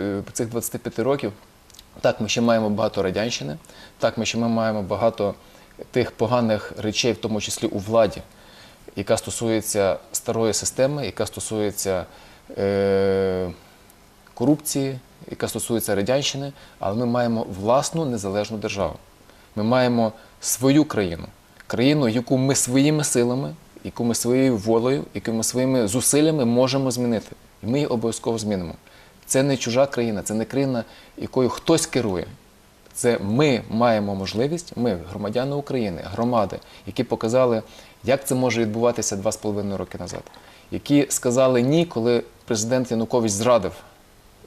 е, цих 25 років, так, ми ще маємо багато радянщини, так, ми ще маємо багато тих поганих речей, в тому числі у владі, яка стосується старої системи, яка стосується е, корупції, яка стосується радянщини, але ми маємо власну незалежну державу. Ми маємо свою країну, країну, яку ми своїми силами, яку ми своєю волею, яку ми своїми зусиллями можемо змінити. І ми її обов'язково змінимо. Це не чужа країна, це не країна, якою хтось керує. Це ми маємо можливість, ми, громадяни України, громади, які показали, як це може відбуватися два з половиною роки назад, які сказали ні, коли президент Янукович зрадив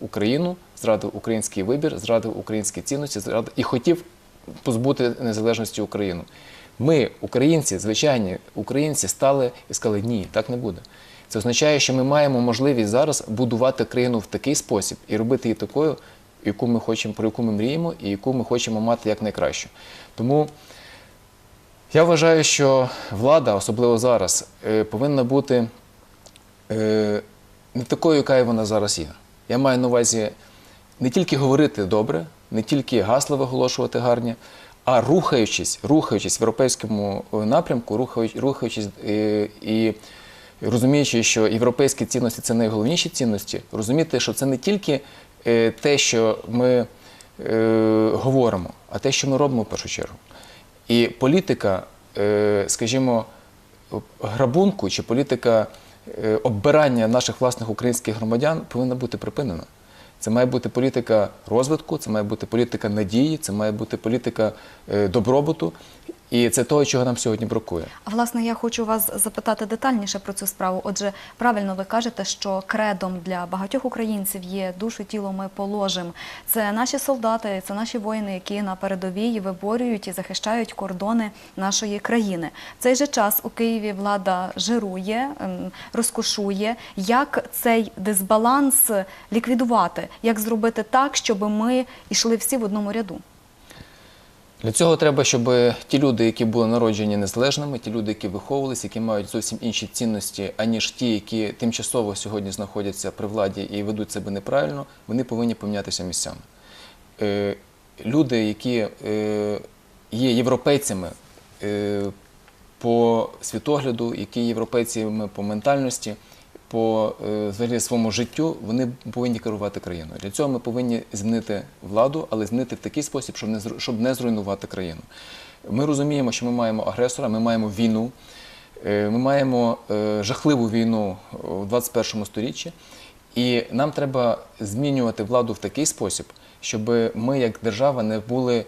Україну, зрадив український вибір, зрадив українські цінності, зрадив і хотів позбути незалежності Україну. Ми, українці, звичайні українці, стали і сказали, ні, так не буде. Це означає, що ми маємо можливість зараз будувати країну в такий спосіб і робити її такою, яку ми хочемо, про яку ми мріємо, і яку ми хочемо мати якнайкраще. Тому я вважаю, що влада, особливо зараз, е, повинна бути е, не такою, яка вона зараз є. Я маю на увазі не тільки говорити добре, не тільки гасла виголошувати гарні, а рухаючись, рухаючись в європейському е, напрямку, рухаючись, і розуміючи, що європейські цінності це найголовніші цінності, розуміти, що це не тільки е, те, що ми е, говоримо, а те, що ми робимо в першу чергу. І політика, е, скажімо, грабунку чи політика оббирання наших власних українських громадян повинна бути припинена. Це має бути політика розвитку, це має бути політика надії, це має бути політика добробуту. І це того, чого нам сьогодні бракує. А власне, я хочу вас запитати детальніше про цю справу. Отже, правильно ви кажете, що кредом для багатьох українців є душу, тіло ми положим. Це наші солдати, це наші воїни, які на передовій виборюють і захищають кордони нашої країни. В цей же час у Києві влада жирує, ем, розкошує. Як цей дисбаланс ліквідувати? Як зробити так, щоб ми йшли всі в одному ряду? Для цього треба, щоб ті люди, які були народжені незалежними, ті люди, які виховувалися, які мають зовсім інші цінності, аніж ті, які тимчасово сьогодні знаходяться при владі і ведуть себе неправильно, вони повинні помінятися місцями. Е, Люди, які е, є європейцями е, по світогляду, які європейцями по ментальності, по е, взагалі своєму життю, вони повинні керувати країною. Для цього ми повинні змінити владу, але змінити в такий спосіб, щоб не щоб не зруйнувати країну. Ми розуміємо, що ми маємо агресора, ми маємо війну, е, ми маємо е, жахливу війну у 21 сторіччі, і нам треба змінювати владу в такий спосіб, щоб ми, як держава, не були.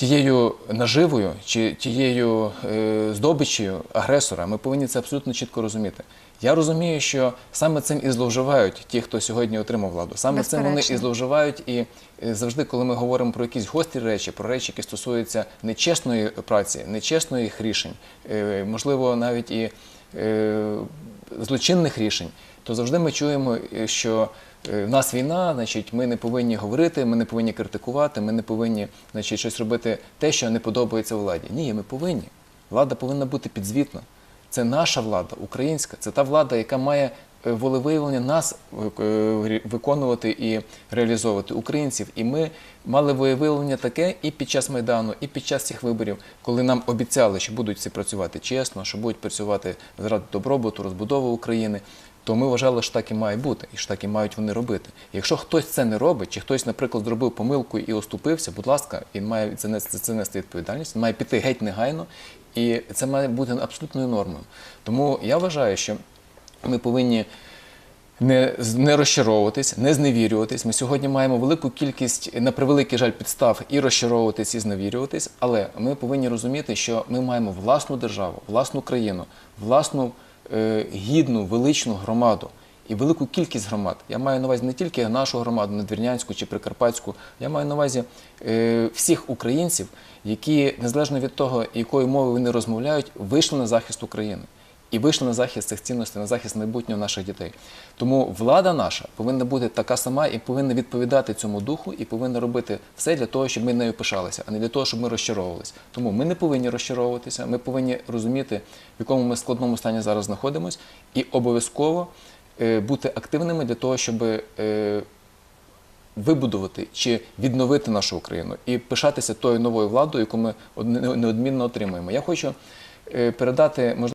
Тією наживою чи тією е, здобиччю агресора, ми повинні це абсолютно чітко розуміти. Я розумію, що саме цим і зловживають ті, хто сьогодні отримав владу. Саме цим вони і зловживають. І е, завжди, коли ми говоримо про якісь гострі речі, про речі, які стосуються нечесної праці, нечесних рішень, е, можливо, навіть і злочинних рішень, то завжди ми чуємо, е, що е, в нас війна, значить, ми не повинні говорити, ми не повинні критикувати, ми не повинні значить, щось робити те, що не подобається владі. Ні, ми повинні. Влада повинна бути підзвітна. Це наша влада, українська, це та влада, яка має волевиявлення нас е, е, виконувати і реалізовувати українців. І ми мали волевиявлення таке і під час майдану, і під час цих виборів, коли нам обіцяли, що будуть всі працювати чесно, що будуть працювати заради добробуту, розбудови України. То ми вважали, що так і має бути, і що так і мають вони робити. Якщо хтось це не робить, чи хтось, наприклад, зробив помилку і оступився, будь ласка, він має це нести відповідальність, він має піти геть негайно, і це має бути абсолютною нормою. Тому я вважаю, що ми повинні не, не розчаровуватись, не зневірюватись. Ми сьогодні маємо велику кількість, на превеликий жаль, підстав і розчаровуватись, і зневірюватись, але ми повинні розуміти, що ми маємо власну державу, власну країну, власну е, гідну, величну громаду. І велику кількість громад. Я маю на увазі не тільки нашу громаду, Надвірнянську чи Прикарпатську, я маю на увазі е, всіх українців, які, незалежно від того, якою мовою вони розмовляють, вийшли на захист України і вийшли на захист цих цінностей, на захист майбутнього наших дітей. Тому влада наша повинна бути така сама і повинна відповідати цьому духу, і повинна робити все для того, щоб ми нею пишалися, а не для того, щоб ми розчаровувалися. Тому ми не повинні розчаровуватися, ми повинні розуміти, в якому ми складному стані зараз знаходимося, і обов'язково е, бути активними для того, щоб е, вибудувати чи відновити нашу Україну і пишатися тою новою владою, яку ми неодмінно отримаємо. Я хочу е, передати можливо.